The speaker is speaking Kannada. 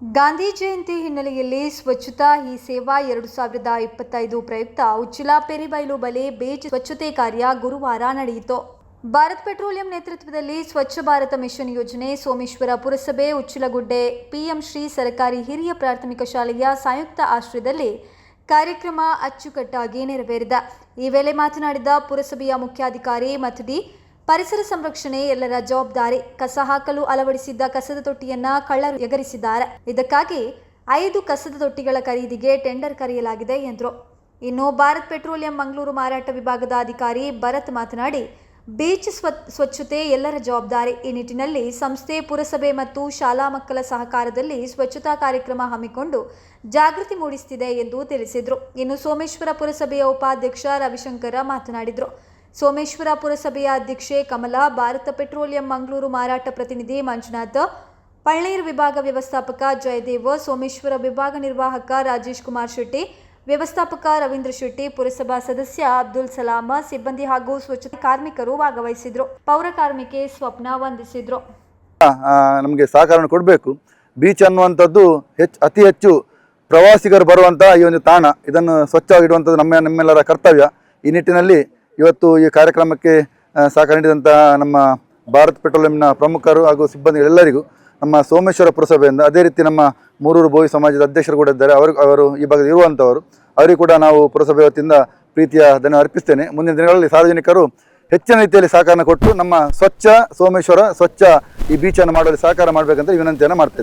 ಗಾಂಧಿ ಜಯಂತಿ ಹಿನ್ನೆಲೆಯಲ್ಲಿ ಸ್ವಚ್ಛತಾ ಹಿ ಸೇವಾ ಎರಡು ಸಾವಿರದ ಇಪ್ಪತ್ತೈದು ಪ್ರಯುಕ್ತ ಉಚ್ಚಿಲ ಪೆರಿಬೈಲು ಬಳಿ ಬೀಚ್ ಸ್ವಚ್ಛತೆ ಕಾರ್ಯ ಗುರುವಾರ ನಡೆಯಿತು. ಭಾರತ್ ಪೆಟ್ರೋಲಿಯಂ ನೇತೃತ್ವದಲ್ಲಿ ಸ್ವಚ್ಛ ಭಾರತ ಮಿಷನ್ ಯೋಜನೆ ಸೋಮೇಶ್ವರ ಪುರಸಭೆ ಉಚ್ಚಿಲಗುಡ್ಡೆ ಪಿಎಂ ಶ್ರೀ ಸರ್ಕಾರಿ ಹಿರಿಯ ಪ್ರಾಥಮಿಕ ಶಾಲೆಯ ಸಂಯುಕ್ತ ಆಶ್ರಯದಲ್ಲಿ ಕಾರ್ಯಕ್ರಮ ಅಚ್ಚುಕಟ್ಟಾಗಿ ನೆರವೇರಿದ. ಈ ವೇಳೆ ಮಾತನಾಡಿದ ಪುರಸಭೆಯ ಮುಖ್ಯಾಧಿಕಾರಿ ಮಥಡಿ ಪರಿಸರ ಸಂರಕ್ಷಣೆ ಎಲ್ಲರ ಜವಾಬ್ದಾರಿ. ಕಸ ಹಾಕಲು ಅಳವಡಿಸಿದ್ದ ಕಸದ ತೊಟ್ಟಿಯನ್ನ ಕಳ್ಳರು ಎಗರಿಸಿದ್ದಾರೆ. ಇದಕ್ಕಾಗಿ ಐದು ಕಸದ ತೊಟ್ಟಿಗಳ ಖರೀದಿಗೆ ಟೆಂಡರ್ ಕರೆಯಲಾಗಿದೆ ಎಂದರು. ಇನ್ನು ಭಾರತ್ ಪೆಟ್ರೋಲಿಯಂ ಮಂಗಳೂರು ಮಾರಾಟ ವಿಭಾಗದ ಅಧಿಕಾರಿ ಭರತ್ ಮಾತನಾಡಿ, ಬೀಚ್ ಸ್ವ, ಸ್ವಚ್ಛತೆ ಎಲ್ಲರ ಜವಾಬ್ದಾರಿ. ಈ ನಿಟ್ಟಿನಲ್ಲಿ ಸಂಸ್ಥೆ, ಪುರಸಭೆ ಮತ್ತು ಶಾಲಾ ಮಕ್ಕಳ ಸಹಕಾರದಲ್ಲಿ ಸ್ವಚ್ಛತಾ ಕಾರ್ಯಕ್ರಮ ಹಮ್ಮಿಕೊಂಡು ಜಾಗೃತಿ ಮೂಡಿಸುತ್ತಿದೆ ಎಂದು ತಿಳಿಸಿದರು. ಇನ್ನು ಸೋಮೇಶ್ವರ ಪುರಸಭೆಯ ಉಪಾಧ್ಯಕ್ಷ ರವಿಶಂಕರ ಮಾತನಾಡಿದರು. ಸೋಮೇಶ್ವರ ಪುರಸಭೆಯ ಅಧ್ಯಕ್ಷೆ ಕಮಲಾ, ಭಾರತ ಪೆಟ್ರೋಲಿಯಂ ಮಂಗಳೂರು ಮಾರಾಟ ಪ್ರತಿನಿಧಿ ಮಂಜುನಾಥ್ ಪಳ್ಳೀರ್ ವಿಭಾಗ ವ್ಯವಸ್ಥಾಪಕ ಜಯದೇವ, ಸೋಮೇಶ್ವರ ವಿಭಾಗ ನಿರ್ವಾಹಕ ರಾಜೇಶ್ ಕುಮಾರ್ ಶೆಟ್ಟಿ, ವ್ಯವಸ್ಥಾಪಕ ರವೀಂದ್ರ ಶೆಟ್ಟಿ, ಪುರಸಭಾ ಸದಸ್ಯ ಅಬ್ದುಲ್ ಸಲಾಮ, ಸಿಬ್ಬಂದಿ ಹಾಗೂ ಸ್ವಚ್ಛತೆ ಕಾರ್ಮಿಕರು ಭಾಗವಹಿಸಿದ್ರು. ಪೌರ ಕಾರ್ಮಿಕೆ ಸ್ವಪ್ನ ವಂದಿಸಿದ್ರು. ನಮಗೆ ಸಹಕಾರ ಕೊಡಬೇಕು. ಬೀಚ್ ಅನ್ನುವಂಥದ್ದು ಹೆಚ್ಚು, ಅತಿ ಹೆಚ್ಚು ಪ್ರವಾಸಿಗರು ಬರುವಂಥ ಈ ಒಂದು ತಾಣ. ಇದನ್ನು ಸ್ವಚ್ಛವಾಗಿಡುವಂಥದ್ದು ನಮ್ಮ, ನಮ್ಮೆಲ್ಲರ ಕರ್ತವ್ಯ. ಈ ನಿಟ್ಟಿನಲ್ಲಿ ಇವತ್ತು ಈ ಕಾರ್ಯಕ್ರಮಕ್ಕೆ ಸಹಕಾರ ನೀಡಿದಂಥ ನಮ್ಮ ಭಾರತ್ ಪೆಟ್ರೋಲಿಯಂನ ಪ್ರಮುಖರು ಹಾಗೂ ಸಿಬ್ಬಂದಿಗಳೆಲ್ಲರಿಗೂ ನಮ್ಮ ಸೋಮೇಶ್ವರ ಪುರಸಭೆಯಿಂದ ಅದೇ ರೀತಿ ನಮ್ಮ ಮೂರೂರು ಬೋವಿ ಸಮಾಜದ ಅಧ್ಯಕ್ಷರು ಕೂಡ ಇದ್ದಾರೆ. ಅವರು ಅವರು ಈ ಭಾಗದಲ್ಲಿ ಇರುವಂಥವರು ಅವರಿಗೂ ಕೂಡ ನಾವು ಪುರಸಭೆ ವತಿಯಿಂದ ಪ್ರೀತಿಯ ಧನ ಅರ್ಪಿಸ್ತೇನೆ. ಮುಂದಿನ ದಿನಗಳಲ್ಲಿ ಸಾರ್ವಜನಿಕರು ಹೆಚ್ಚಿನ ರೀತಿಯಲ್ಲಿ ಸಹಕಾರ ಕೊಟ್ಟು ನಮ್ಮ ಸ್ವಚ್ಛ ಸೋಮೇಶ್ವರ, ಸ್ವಚ್ಛ ಈ ಬೀಚನ್ನು ಮಾಡುವಲ್ಲಿ ಸಹಕಾರ ಮಾಡಬೇಕಂತ ವಿನಂತಿಯನ್ನು ಮಾಡ್ತಾ